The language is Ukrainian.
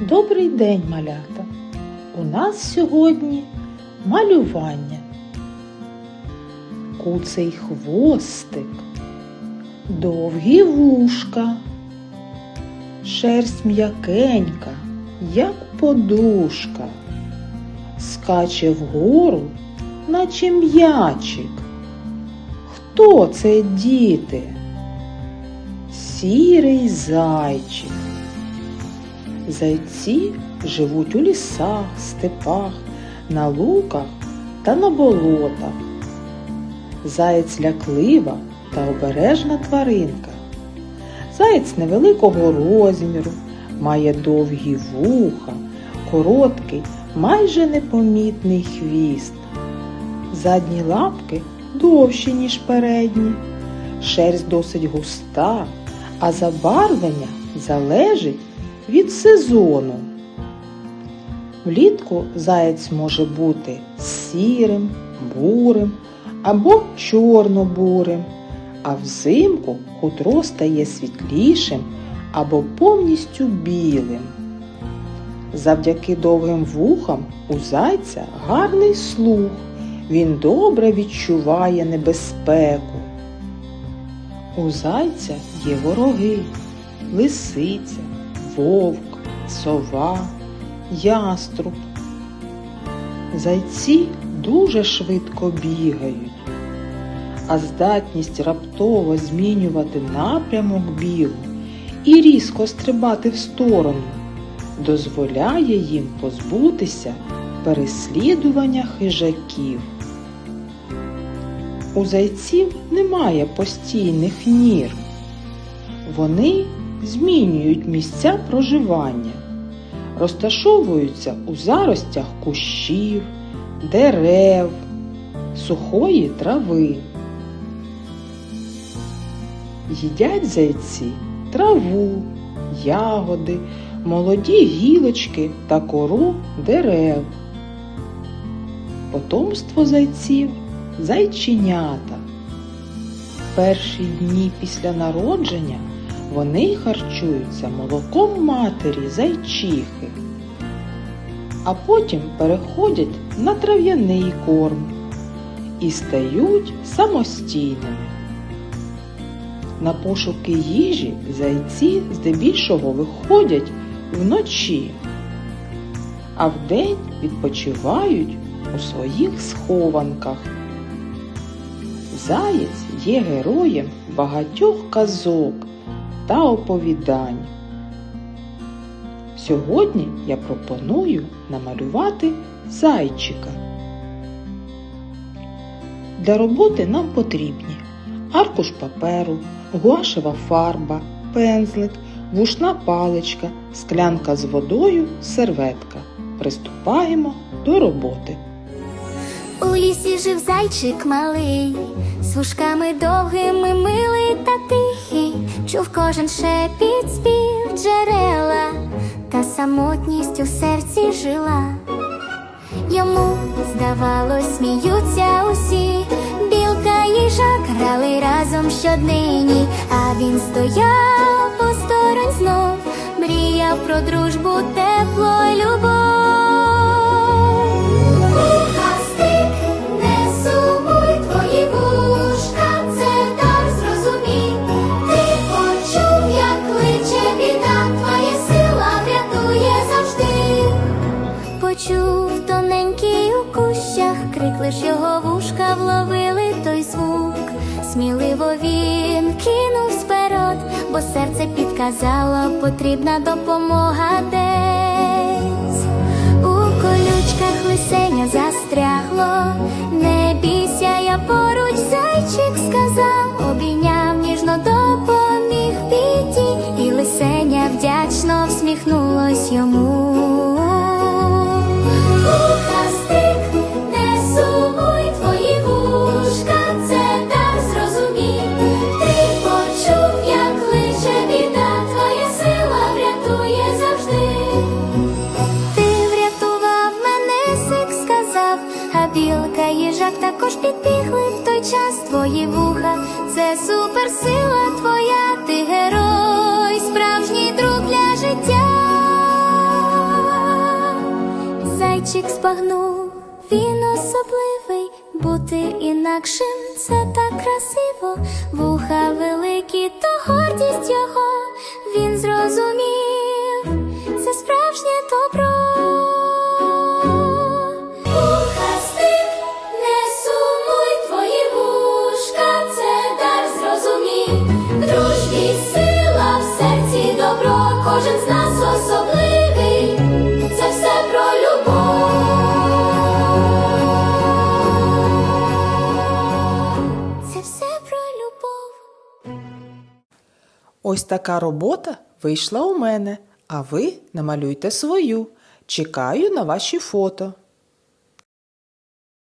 Добрий день, малята! У нас сьогодні малювання. Куций хвостик, довгі вушка, шерсть м'якенька, як подушка, скаче вгору, наче м'ячик. Хто це діти? Сірий зайчик. Зайці живуть у лісах, степах, на луках та на болотах. Заєць ляклива та обережна тваринка. Заєць невеликого розміру, має довгі вуха, короткий, майже непомітний хвіст. Задні лапки довші, ніж передні, шерсть досить густа, а забарвлення залежить від сезону. Влітку заєць може бути сірим, бурим або чорно-бурим, а взимку хутро стає світлішим або повністю білим. Завдяки довгим вухам у зайця гарний слух. Він добре відчуває небезпеку. У зайця є вороги, лисиця, вовк, сова, яструб. Зайці дуже швидко бігають, а здатність раптово змінювати напрямок бігу і різко стрибати в сторону дозволяє їм позбутися переслідування хижаків. У зайців немає постійних нір. Вони змінюють місця проживання, розташовуються у заростях кущів, дерев, сухої трави. Їдять зайці траву, ягоди, молоді гілочки та кору дерев. Потомство зайців зайченята. Перші дні після народження вони харчуються молоком матері зайчихи, а потім переходять на трав'яний корм і стають самостійними. На пошуки їжі зайці здебільшого виходять вночі, а вдень відпочивають у своїх схованках. Заєць є героєм багатьох казок та оповідань. Сьогодні я пропоную намалювати зайчика. Для роботи нам потрібні аркуш паперу, гуашева фарба, пензлик, вушна паличка, склянка з водою, серветка. Приступаємо до роботи. У лісі жив зайчик малий, з вушками довгими милий та тихий, чув кожен шепіт спів джерела, та самотність у серці жила. Йому здавалось, сміються усі, білка і їжак грали разом щоднині, а він стояв посторонь знов, мріяв про дружбу, тепло й любов. Лиш його вушка вловили той звук. Сміливо він кинув сперед, бо серце підказало, потрібна допомога десь. У колючках лисеня застрягло, не бійся, я поруч зайчик сказав, обійняв ніжно допоміг біді, і лисеня вдячно всміхнулось йому. Також підбігли в той час твої вуха. Це суперсила твоя, ти герой, справжній друг для життя. зайчик збагнув, він особливий, бути інакшим це так красиво. Вуха великі, то гордість його, він зрозумів, це справжнє добро. Добро, кожен з нас особливий, це все про любов. Це все про любов. Ось така робота вийшла у мене, а ви намалюйте свою. Чекаю на ваші фото.